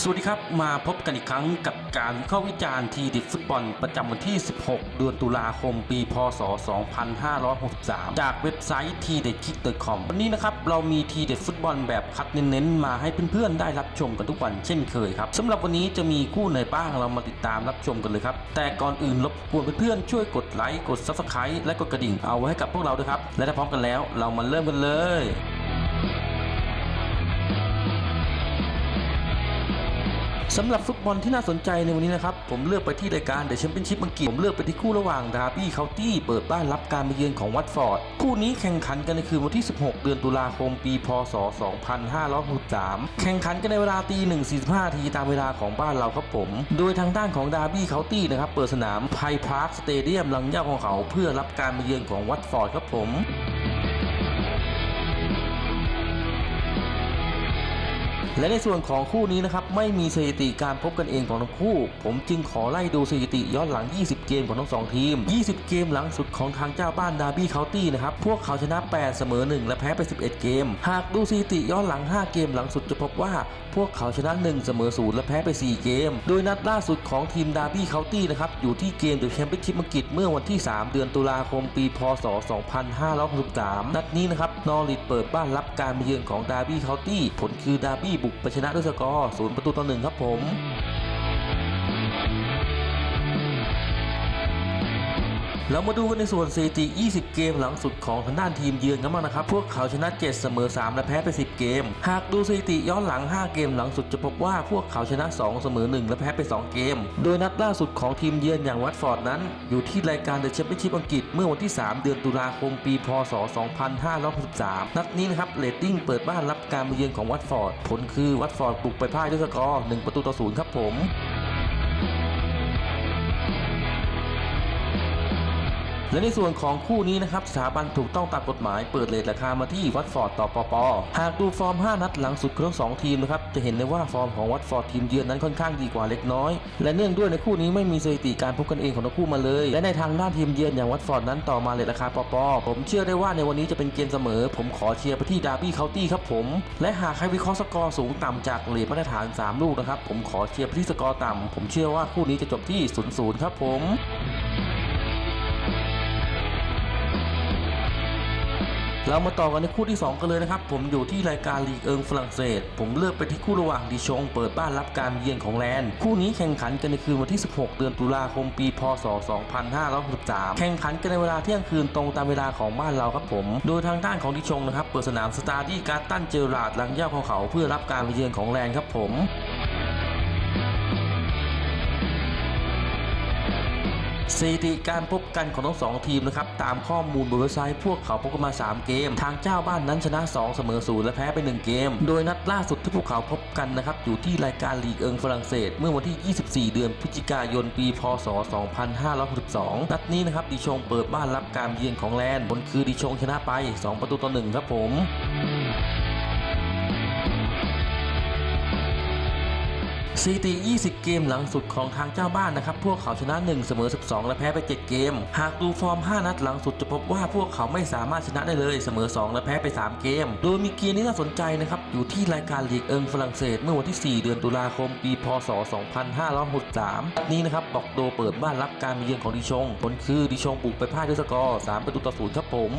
สวัสดีครับ มาพบกันอีกครั้งกับการวิเคราะห์วิจารณ์ทีเด็ดฟุตบอลประจำวันที่ 16 เดือนตุลาคม ปี พศ 2563 จากเว็บไซต์ทีเด็ดคิกเตอร์คอมวันนี้นะครับ เรามีทีเด็ดฟุตบอลแบบคัดเน้นๆ มาให้เพื่อนๆ ได้รับชมกันทุกวันเช่นเคยครับสำหรับวันนี้จะมีคู่ไหนบ้างเรามาติดตามรับชมกันเลยครับ แต่ก่อนอื่นรบกวนเพื่อนๆ ช่วยกดไลค์กด Subscribe และกดกระดิ่งเอาไว้ให้กับพวกเราด้วยครับและถ้าพร้อมกันแล้วเรามาเริ่มกันเลย สำหรับฟุตบอลที่น่าสนใจในวันนี้นะครับ ผมเลือกไปที่รายการเดอะแชมเปี้ยนชิพอังกฤษผมเลือกไปที่คู่ระหว่างดาร์บี้เคาน์ตี้เปิดบ้านรับการมาเยือนของวัตฟอร์ด คู่นี้แข่งขันกันในคืนวันที่ 16 เดือนตุลาคมปีพศ 2563 แข่งขันกันในเวลาตี1 45ทีตามเวลาของบ้านเราครับผม โดยทางด้านของดาร์บี้เคาน์ตี้นะครับเปิดสนามไพพาร์คสเตเดียมลังย่าของเขา เพื่อรับการมาเยือนของวัตฟอร์ดครับผม และในส่วนของคู่นี้นะครับไม่มีสถิติการพบกันเองของทั้งคู่ ผมจึงขอไล่ดูสถิติย้อนหลัง 20 เกมของทั้งสองทีม 20 เกมหลังสุดของทางเจ้าบ้านดาร์บี้เคาน์ตี้นะครับพวกเขาชนะ 8 เสมอ 1 และแพ้ไป 11 เกม หากดูสถิติย้อนหลัง 5 เกมหลังสุดจะพบว่า พวกเขาชนะ 1 เสมอ 0 และแพ้ไป 4 เกม โดยนัดล่าสุดของทีมดาร์บี้เคาน์ตี้นะครับอยู่ที่เกมเดอะแชมเปี้ยนชิพอังกฤษเมื่อวันที่ 3 เดือนตุลาคมปีพศ 2563 นัดนี้นะครับนอริดเปิดบ้านรับการมาเยือนของดาร์บี้เคาน์ตี้ผลคือดาร์บี้บุกไปชนะด้วยสกอร์0ประตูต่อ1ครับผม เรามาดูกันในส่วนสถิติ20 เกมหลังสุดของทางด้านทีมเยือนกันบ้างนะครับ พวกเขาชนะ 7 เสมอ 3 และแพ้ไป 10 เกม หากดูสถิติย้อนหลัง 5 เกมหลังสุดจะพบว่าพวกเขาชนะ 2 เสมอ 1 และแพ้ไป 2 เกม โดยนัดล่าสุดของทีมเยือนอย่างวัตฟอร์ดนั้น อยู่ที่รายการเดอะแชมเปี้ยนชิพอังกฤษเมื่อวันที่ 3 เดือนตุลาคมปี พศ 2563 นัดนี้นะครับเรตติ้งเปิดบ้านรับการมาเยือนของวัตฟอร์ด ผลคือวัตฟอร์ดบุกไปพ่ายด้วยสกอร์ 1 ประตูต่อ 0 ครับผม และในส่วนของคู่นี้นะครับสถาบันถูกต้องตามกฎหมายเปิดเลทราคามาที่วัตฟอร์ดต่อปปหากดูฟอร์ม 5 นัดหลังสุดของทั้งสองทีมนะครับจะเห็นได้ว่าฟอร์มของวัตฟอร์ดทีมเยือนนั้นค่อนข้างดีกว่าเล็กน้อย และเนื่องด้วยในคู่นี้ไม่มีสถิติการพบกันเองของทั้งคู่มาเลย และในทางด้านทีมเยือนอย่างวัตฟอร์ดนั้นต่อมาเลทราคาปปผมเชื่อได้ว่าในวันนี้จะเป็นเกมเสมอ ผมขอเชียร์ไปที่ดาร์บี้เคาน์ตี้ครับผม และหากใครวิเคราะห์สกอร์สูงต่ำจากเลทมาตรฐาน 3 ลูกนะครับผมขอเชียร์ไปที่สกอร์ต่ำผมเชื่อว่าคู่นี้จะจบที่ 0 0 ครับผม เรามาต่อกันในคู่ที่ 2 กันเลยนะครับ ผมอยู่ที่รายการลีกเอิงฝรั่งเศส ผมเลือกไปที่คู่ระหว่างดิชง เปิดบ้านรับการเยือนของแลนด์คู่นี้แข่งขันกันในคืนวันที่ 16 เดือนตุลาคมปีพศ 2563 แข่งขันกันในเวลาเที่ยงคืนตรงตามเวลาของบ้านเราครับผม โดยทางด้านของดิชงนะครับเปิดสนามสตาร์ดี้การ์ตันเจอราดลังย่าของเขาเพื่อรับการเยือนของแลนด์ครับผม สถิติการพบกันของทั้งสองทีมนะครับตามข้อมูลบนเว็บไซต์พวกเขาพบกันมา 3 เกม ทางเจ้าบ้านนั้นชนะ 2 เสมอ0และแพ้ไป 1 เกม โดยนัดล่าสุดที่พวกเขาพบกันนะครับอยู่ที่รายการลีกเอิงฝรั่งเศส เมื่อวันที่ 24 เดือนพฤศจิกายนปี พศ 2562 นัดนี้นะครับดิชงเปิดบ้านรับการเยือนของแลนด์ผลคือดิชงชนะไป 2 ประตูต่อ1ครับผม สถิติ 20 เกมหลังสุดของทางเจ้าบ้านนะครับ พวกเขาชนะ 1 เสมอ 12 และแพ้ไป 7 เกม หากดูฟอร์ม 5 นัดหลังสุดจะพบว่าพวกเขาไม่สามารถชนะได้เลยเสมอ 2 และแพ้ไป 3 เกม โดยมีเกมที่น่าสนใจนะครับ อยู่ที่รายการลีกเอิงฝรั่งเศส เมื่อวันที่ 4 เดือนตุลาคม ปี พศ 2563นี้นะครับบอกโดเปิดบ้านรับการมาเยือนของดิชง ผลคือดิชงบุกไปพ่ายด้วยสกอร์ 3 ประตูต่อ0ครับผม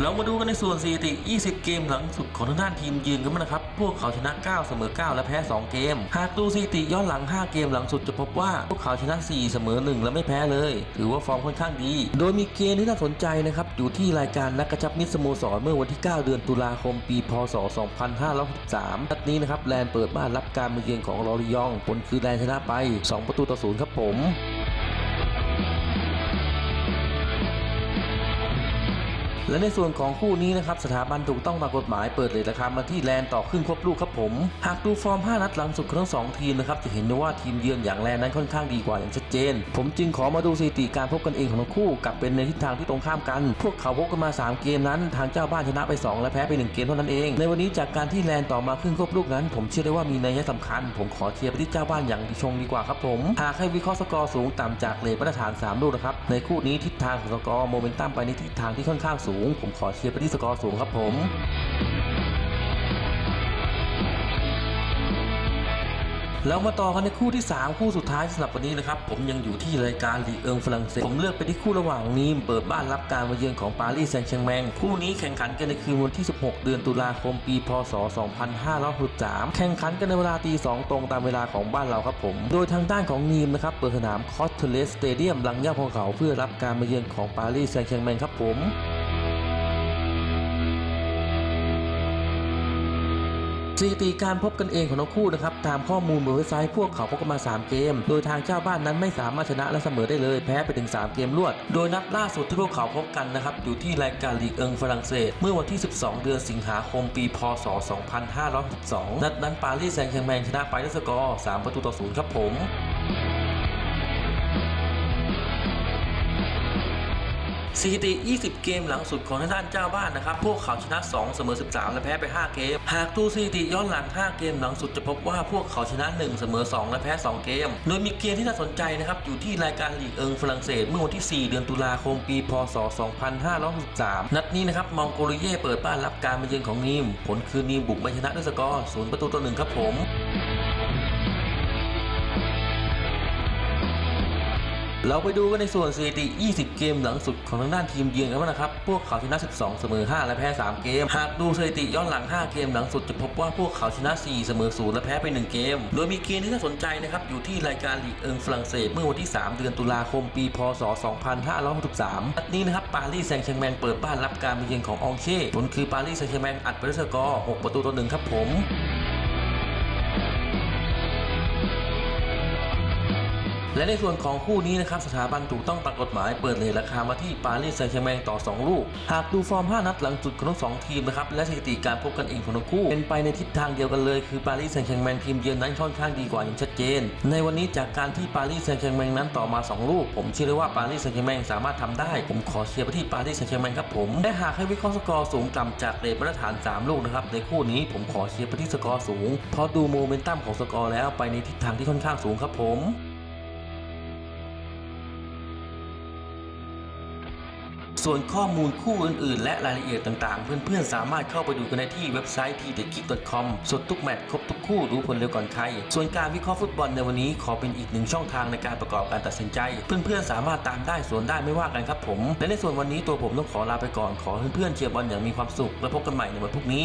เรามาดูกันในส่วนสถิติ 20 เกมหลังสุดของทางด้านทีมยืนกันบ้างนะครับ พวกเขาชนะ 9 เสมอ 9 และแพ้ 2 เกม หากดูสถิติย้อนหลัง 5 เกมหลังสุดจะพบว่า พวกเขาชนะ 4 เสมอ 1 และไม่แพ้เลย ถือว่าฟอร์มค่อนข้างดี โดยมีเกมที่น่าสนใจนะครับ อยู่ที่รายการนักกระชับมิตรสโมสรเมื่อวันที่ 9 เดือนตุลาคม ปี พศ 2563นัดนี้นะครับแลนเปิดบ้านรับการมาเยือนของลอริยอง ผลคือแลนชนะไป 2 ประตูต่อ0ครับผม และในส่วนของคู่นี้นะครับสถาบันถูกต้องตามกฎหมายเปิดเลยราคามาที่แลนต่อครึ่งควบลูกครับผม หากดูฟอร์ม 5 นัดหลังสุดของทั้งสองทีมนะครับจะเห็นได้ว่าทีมเยือนอย่างแลนนั้นค่อนข้างดีกว่าอย่างชัดเจน ผมจึงขอมาดูสถิติการพบกันเองของทั้งคู่กับเป็นในทิศทางที่ตรงข้ามกัน พวกเขาพบกันมา 3 เกมนั้น ทางเจ้าบ้านชนะไป 2 และแพ้ไป 1 เกมเท่านั้นเอง ในวันนี้จากการที่แลนต่อมาครึ่งควบลูกนั้น ผมเชื่อได้ว่ามีนัยสำคัญ ผมขอเชียร์ไปที่เจ้าบ้านอย่างชงดีกว่าครับผมหากให้วิเคราะห์สกอร์สูงต่ำจากเลทมาตรฐาน 3 ลูกนะครับในคู่นี้ทิศทางของสกอร์โมเมนตัมไปในทิศทางที่ค่อนข้างสูงผมขอเชียร์ไปที่สกอร์สูงครับผมแล้วมาต่อกันในคู่ที่ 3 คู่สุดท้ายสำหรับวันนี้นะครับ ผมยังอยู่ที่รายการลีเอิงฝรั่งเศสผมเลือกไปที่คู่ระหว่างนีมเปิดบ้านรับการมาเยือนของปารีสแซงต์แชร์แมงคู่นี้แข่งขันกันในคืนวันที่ 16 เดือนตุลาคมปี พศ 2563 แข่งขันกันในเวลาตี 2 ตรงตามเวลาของบ้านเราครับผม โดยทางด้านของนีมนะครับเปิดสนามคอสเทเลสสเตเดียมลังย่าภูเขาเพื่อรับการมาเยือนของปารีสแซงต์แชร์แมงครับผม สถิติการพบกันเองของทั้งคู่นะครับตามข้อมูลบนเว็บไซต์พวกเขาพบกันมา 3 เกม โดยทางเจ้าบ้านนั้นไม่สามารถชนะและเสมอได้เลยแพ้ไปถึง 3 เกมรวด โดยนัดล่าสุดที่พวกเขาพบกันนะครับอยู่ที่รายการลีกเอิงฝรั่งเศส เมื่อวันที่ 12 เดือนสิงหาคมปี พศ 2562 นัดนั้นปารีสแซงต์แชร์แมงชนะไปด้วยสกอร์ 3 ประตูต่อ 0 ครับผม สถิติ 20 เกมหลังสุดของทางด้านเจ้าบ้านนะครับ พวกเขาชนะ 2 เสมอ 13 และแพ้ไป 5 เกม หากดูสถิติย้อนหลัง 5 เกมหลังสุดจะพบว่าพวกเขาชนะ 1 เสมอ 2 และแพ้ 2 เกม โดยมีเกมที่น่าสนใจนะครับ อยู่ที่รายการลีกเอิงฝรั่งเศสเมื่อวันที่ 4 เดือนตุลาคมปี พศ 2563 นัดนี้นะครับ มองโกลิเย่เปิดบ้านรับการมาเยือนของนีม ผลคือนีมบุกไม่ชนะด้วยสกอร์ 0 ประตูต่อ 1 ครับผม เราไปดูกันในส่วนสถิติ 20 เกมหลังสุดของทางด้านทีมเยือนกันบ้างนะครับ พวกเขาชนะ 12 เสมอ 5 และแพ้ 3 เกม หากดูสถิติย้อนหลัง 5 เกมหลังสุดจะพบว่าพวกเขาชนะ 4 เสมอ 0 และแพ้ไป 1 เกม โดยมีเกมที่น่าสนใจนะครับ อยู่ที่รายการลีกเอิงฝรั่งเศสเมื่อวันที่ 3 เดือนตุลาคมปี พศ 2563นัดนี้นะครับปารีสแซงต์แชร์แมงเปิดบ้านรับการมาเยือนของอองเช่ผลคือปารีสแซงต์แชร์แมงอัดไปด้วยสกอร์ 6 ประตูต่อ1ครับผม และในส่วนของคู่นี้นะครับสถาบันถูกต้องตามกฎหมายเปิดเลยราคามาที่ปารีสแซงต์แชร์แมงต่อ 2 ลูก หากดูฟอร์ม 5 นัดหลังสุดของทั้งสองทีมนะครับและสถิติการพบกันเองของทั้งคู่ เป็นไปในทิศทางเดียวกันเลย คือปารีสแซงต์แชร์แมงทีมเยือนนั้นค่อนข้างดีกว่าอย่างชัดเจน ในวันนี้จากการที่ปารีสแซงต์แชร์แมงนั้นต่อมา 2 ลูก ผมเชื่อเลยว่าปารีสแซงต์แชร์แมงสามารถทำได้ ผมขอเชียร์ไปที่ปารีสแซงต์แชร์แมงครับผมและหากให้วิเคราะห์สกอร์สูงต่ำจากเรทมาตรฐาน 3 ลูกนะครับในคู่นี้ผมขอเชียร์ไปที่สกอร์สูงเพราะดูโมเมนตัมของสกอร์แล้วไปในทิศทางที่ค่อนข้างสูงครับผม ส่วนข้อมูลคู่อื่นๆ และรายละเอียดต่างๆ เพื่อนๆ สามารถเข้าไปดูกันได้ที่เว็บไซต์ t t e k i c c o m สดทุกแมตช์ครบทุกคู่รู้ผลเร็วก่อนใคร ส่วนการวิเคราะห์ฟุตบอลในวันนี้ ขอเป็นอีกหนึ่งช่องทางในการประกอบการตัดสินใจ เพื่อนๆ สามารถตามได้ส่วนได้ไม่ว่ากันครับผม และในส่วนวันนี้ตัวผมต้องขอลาไปก่อนขอเพื่อนๆเชียร์บอลอย่างมีความสุข และพบกันใหม่ในวันพรุ่งนี้